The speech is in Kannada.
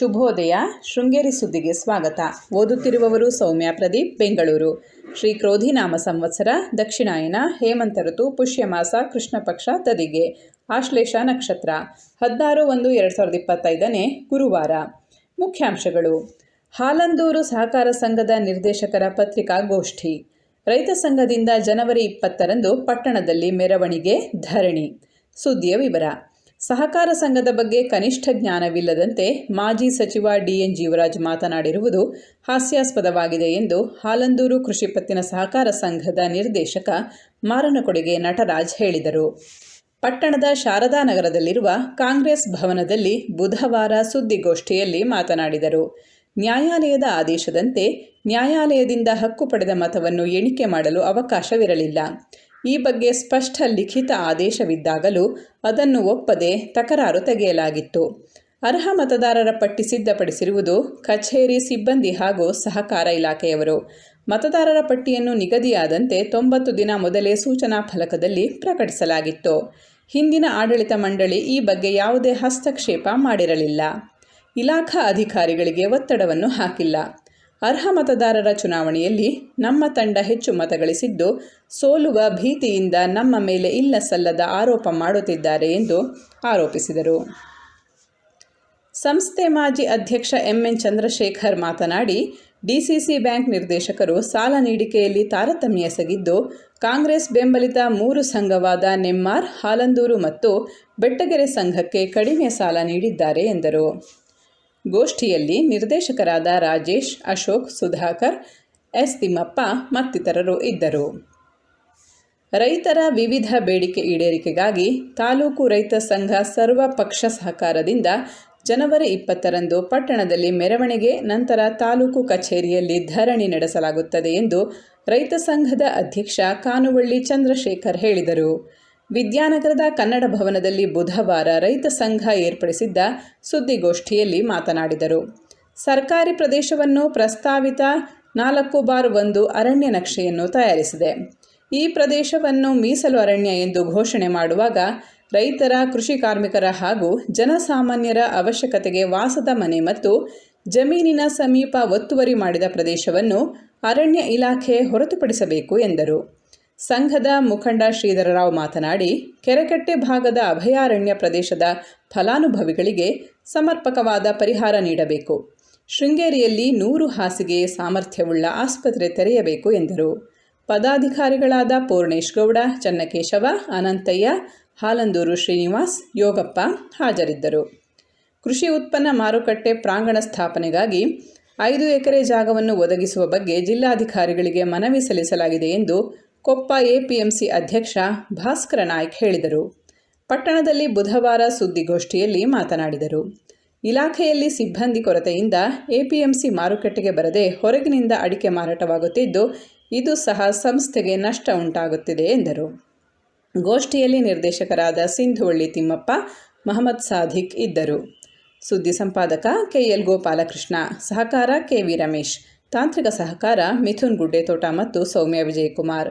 ಶುಭೋದಯ, ಶೃಂಗೇರಿ ಸುದ್ದಿಗೆ ಸ್ವಾಗತ. ಓದುತ್ತಿರುವವರು ಸೌಮ್ಯ ಪ್ರದೀಪ್, ಬೆಂಗಳೂರು. ಶ್ರೀ ಕ್ರೋಧಿನಾಮ ಸಂವತ್ಸರ, ದಕ್ಷಿಣಾಯನ, ಹೇಮಂತ ಋತು, ಪುಷ್ಯಮಾಸ ಕೃಷ್ಣ ಪಕ್ಷ ತದಿಗೆ. ಆಶ್ಲೇಷ ನಕ್ಷತ್ರ. ಹದಿನಾರು ಒಂದು ಎರಡು ಸಾವಿರದ ಇಪ್ಪತ್ತೈದನೇ ಗುರುವಾರ. ಮುಖ್ಯಾಂಶಗಳು. ಹಾಲಂದೂರು ಸಹಕಾರ ಸಂಘದ ನಿರ್ದೇಶಕರ ಪತ್ರಿಕಾಗೋಷ್ಠಿ. ರೈತ ಸಂಘದಿಂದ ಜನವರಿ ಇಪ್ಪತ್ತರಂದು ಪಟ್ಟಣದಲ್ಲಿ ಮೆರವಣಿಗೆ ಧರಣಿ. ಸುದ್ದಿಯ ವಿವರ. ಸಹಕಾರ ಸಂಘದ ಬಗ್ಗೆ ಕನಿಷ್ಠ ಜ್ಞಾನವಿಲ್ಲದಂತೆ ಮಾಜಿ ಸಚಿವ ಡಿಎನ್ ಜೀವರಾಜ್ ಮಾತನಾಡಿರುವುದು ಹಾಸ್ಯಾಸ್ಪದವಾಗಿದೆ ಎಂದು ಹಾಲಂದೂರು ಕೃಷಿ ಪತ್ತಿನ ಸಹಕಾರ ಸಂಘದ ನಿರ್ದೇಶಕ ಮಾರನಕೊಡಿಗೆ ನಟರಾಜ್ ಹೇಳಿದರು. ಪಟ್ಟಣದ ಶಾರದಾ ನಗರದಲ್ಲಿರುವ ಕಾಂಗ್ರೆಸ್ ಭವನದಲ್ಲಿ ಬುಧವಾರ ಸುದ್ದಿಗೋಷ್ಠಿಯಲ್ಲಿ ಮಾತನಾಡಿದರು. ನ್ಯಾಯಾಲಯದ ಆದೇಶದಂತೆ ನ್ಯಾಯಾಲಯದಿಂದ ಹಕ್ಕು ಪಡೆದ ಮತವನ್ನು ಎಣಿಕೆ ಮಾಡಲು ಅವಕಾಶವಿರಲಿಲ್ಲ. ಈ ಬಗ್ಗೆ ಸ್ಪಷ್ಟ ಲಿಖಿತ ಆದೇಶವಿದ್ದಾಗಲೂ ಅದನ್ನು ಒಪ್ಪದೆ ತಕರಾರು ತೆಗೆಯಲಾಗಿತ್ತು. ಅರ್ಹ ಮತದಾರರ ಪಟ್ಟಿ ಸಿದ್ಧಪಡಿಸಿರುವುದು ಕಚೇರಿ ಸಿಬ್ಬಂದಿ ಹಾಗೂ ಸಹಕಾರ ಇಲಾಖೆಯವರು. ಮತದಾರರ ಪಟ್ಟಿಯನ್ನು ನಿಗದಿಯಾದಂತೆ ತೊಂಬತ್ತು ದಿನ ಮೊದಲೇ ಸೂಚನಾ ಫಲಕದಲ್ಲಿ ಪ್ರಕಟಿಸಲಾಗಿತ್ತು. ಹಿಂದಿನ ಆಡಳಿತ ಮಂಡಳಿ ಈ ಬಗ್ಗೆ ಯಾವುದೇ ಹಸ್ತಕ್ಷೇಪ ಮಾಡಿರಲಿಲ್ಲ. ಇಲಾಖಾ ಅಧಿಕಾರಿಗಳಿಗೆ ಒತ್ತಡವನ್ನು ಹಾಕಿಲ್ಲ. ಅರ್ಹ ಮತದಾರರ ಚುನಾವಣೆಯಲ್ಲಿ ನಮ್ಮ ತಂಡ ಹೆಚ್ಚು ಮತಗಳಿಸಿದ್ದು ಸೋಲುವ ಭೀತಿಯಿಂದ ನಮ್ಮ ಮೇಲೆ ಇಲ್ಲ ಸಲ್ಲದ ಆರೋಪ ಮಾಡುತ್ತಿದ್ದಾರೆ ಎಂದು ಆರೋಪಿಸಿದರು. ಸಂಸ್ಥೆ ಮಾಜಿ ಅಧ್ಯಕ್ಷ ಎಂಎನ್ ಚಂದ್ರಶೇಖರ್ ಮಾತನಾಡಿ, ಡಿಸಿಸಿ ಬ್ಯಾಂಕ್ ನಿರ್ದೇಶಕರು ಸಾಲ ನೀಡಿಕೆಯಲ್ಲಿ ತಾರತಮ್ಯ ಎಸಗಿದ್ದು, ಕಾಂಗ್ರೆಸ್ ಬೆಂಬಲಿತ ಮೂರು ಸಂಘವಾದ ನೆಮ್ಮಾರ್, ಹಾಲಂದೂರು ಮತ್ತು ಬೆಟ್ಟಗೆರೆ ಸಂಘಕ್ಕೆ ಕಡಿಮೆ ಸಾಲ ನೀಡಿದ್ದಾರೆ ಎಂದರು. ಗೋಷ್ಠಿಯಲ್ಲಿ ನಿರ್ದೇಶಕರಾದ ರಾಜೇಶ್, ಅಶೋಕ್, ಸುಧಾಕರ್, ಎಸ್. ತಿಮ್ಮಪ್ಪ ಮತ್ತಿತರರು ಇದ್ದರು. ರೈತರ ವಿವಿಧ ಬೇಡಿಕೆ ಈಡೇರಿಕೆಗಾಗಿ ತಾಲೂಕು ರೈತ ಸಂಘ ಸರ್ವ ಪಕ್ಷ ಸಹಕಾರದಿಂದ ಜನವರಿ ಇಪ್ಪತ್ತರಂದು ಪಟ್ಟಣದಲ್ಲಿ ಮೆರವಣಿಗೆ, ನಂತರ ತಾಲೂಕು ಕಚೇರಿಯಲ್ಲಿ ಧರಣಿ ನಡೆಸಲಾಗುತ್ತದೆ ಎಂದು ರೈತ ಸಂಘದ ಅಧ್ಯಕ್ಷ ಕಾನುವಳ್ಳಿ ಚಂದ್ರಶೇಖರ್ ಹೇಳಿದರು. ವಿದ್ಯಾನಗರದ ಕನ್ನಡ ಭವನದಲ್ಲಿ ಬುಧವಾರ ರೈತ ಸಂಘ ಏರ್ಪಡಿಸಿದ್ದ ಸುದ್ದಿಗೋಷ್ಠಿಯಲ್ಲಿ ಮಾತನಾಡಿದರು. ಸರ್ಕಾರಿ ಪ್ರದೇಶವನ್ನು ಪ್ರಸ್ತಾವಿತ ನಾಲ್ಕು ಬಾರ್ ಒಂದು ಅರಣ್ಯ ನಕ್ಷೆಯನ್ನು ತಯಾರಿಸಿದೆ. ಈ ಪ್ರದೇಶವನ್ನು ಮೀಸಲು ಅರಣ್ಯ ಎಂದು ಘೋಷಣೆ ಮಾಡುವಾಗ ರೈತರ, ಕೃಷಿ ಕಾರ್ಮಿಕರ ಹಾಗೂ ಜನಸಾಮಾನ್ಯರ ಅವಶ್ಯಕತೆಗೆ ವಾಸದ ಮನೆ ಮತ್ತು ಜಮೀನಿನ ಸಮೀಪ ಒತ್ತುವರಿ ಮಾಡಿದ ಪ್ರದೇಶವನ್ನು ಅರಣ್ಯ ಇಲಾಖೆ ಹೊರತುಪಡಿಸಬೇಕು ಎಂದರು. ಸಂಘದ ಮುಖಂಡ ಶ್ರೀಧರರಾವ್ ಮಾತನಾಡಿ, ಕೆರೆಕಟ್ಟೆ ಭಾಗದ ಅಭಯಾರಣ್ಯ ಪ್ರದೇಶದ ಫಲಾನುಭವಿಗಳಿಗೆ ಸಮರ್ಪಕವಾದ ಪರಿಹಾರ ನೀಡಬೇಕು. ಶೃಂಗೇರಿಯಲ್ಲಿ ನೂರು ಹಾಸಿಗೆ ಸಾಮರ್ಥ್ಯವುಳ್ಳ ಆಸ್ಪತ್ರೆ ತೆರೆಯಬೇಕು ಎಂದರು. ಪದಾಧಿಕಾರಿಗಳಾದ ಪೂರ್ಣೇಶ್ ಗೌಡ, ಚನ್ನಕೇಶವ, ಅನಂತಯ್ಯ, ಹಾಲಂದೂರು ಶ್ರೀನಿವಾಸ್, ಯೋಗಪ್ಪ ಹಾಜರಿದ್ದರು. ಕೃಷಿ ಉತ್ಪನ್ನ ಮಾರುಕಟ್ಟೆ ಪ್ರಾಂಗಣ ಸ್ಥಾಪನೆಗಾಗಿ ಐದು ಎಕರೆ ಜಾಗವನ್ನು ಒದಗಿಸುವ ಬಗ್ಗೆ ಜಿಲ್ಲಾಧಿಕಾರಿಗಳಿಗೆ ಮನವಿ ಸಲ್ಲಿಸಲಾಗಿದೆ ಎಂದು ಕೊಪ್ಪ ಎಪಿಎಂಸಿ ಅಧ್ಯಕ್ಷ ಭಾಸ್ಕರ ನಾಯ್ಕ್ ಹೇಳಿದರು. ಪಟ್ಟಣದಲ್ಲಿ ಬುಧವಾರ ಸುದ್ದಿಗೋಷ್ಠಿಯಲ್ಲಿ ಮಾತನಾಡಿದರು. ಇಲಾಖೆಯಲ್ಲಿ ಸಿಬ್ಬಂದಿ ಕೊರತೆಯಿಂದ ಎಪಿಎಂಸಿ ಮಾರುಕಟ್ಟೆಗೆ ಬರದೆ ಹೊರಗಿನಿಂದ ಅಡಿಕೆ ಮಾರಾಟವಾಗುತ್ತಿದ್ದು, ಇದು ಸಹ ಸಂಸ್ಥೆಗೆ ನಷ್ಟ ಉಂಟಾಗುತ್ತಿದೆ ಎಂದರು. ಗೋಷ್ಠಿಯಲ್ಲಿ ನಿರ್ದೇಶಕರಾದ ಸಿಂಧುವಳ್ಳಿ ತಿಮ್ಮಪ್ಪ, ಮಹಮ್ಮದ್ ಸಾಧಿಕ್ ಇದ್ದರು. ಸುದ್ದಿ ಸಂಪಾದಕ ಕೆಎಲ್ ಗೋಪಾಲಕೃಷ್ಣ, ಸಹಕಾರ ಕೆವಿ ರಮೇಶ್, ತಾಂತ್ರಿಕ ಸಹಕಾರ ಮಿಥುನ್ ಗುಡ್ಡೆತೋಟ ಮತ್ತು ಸೌಮ್ಯ ವಿಜಯಕುಮಾರ್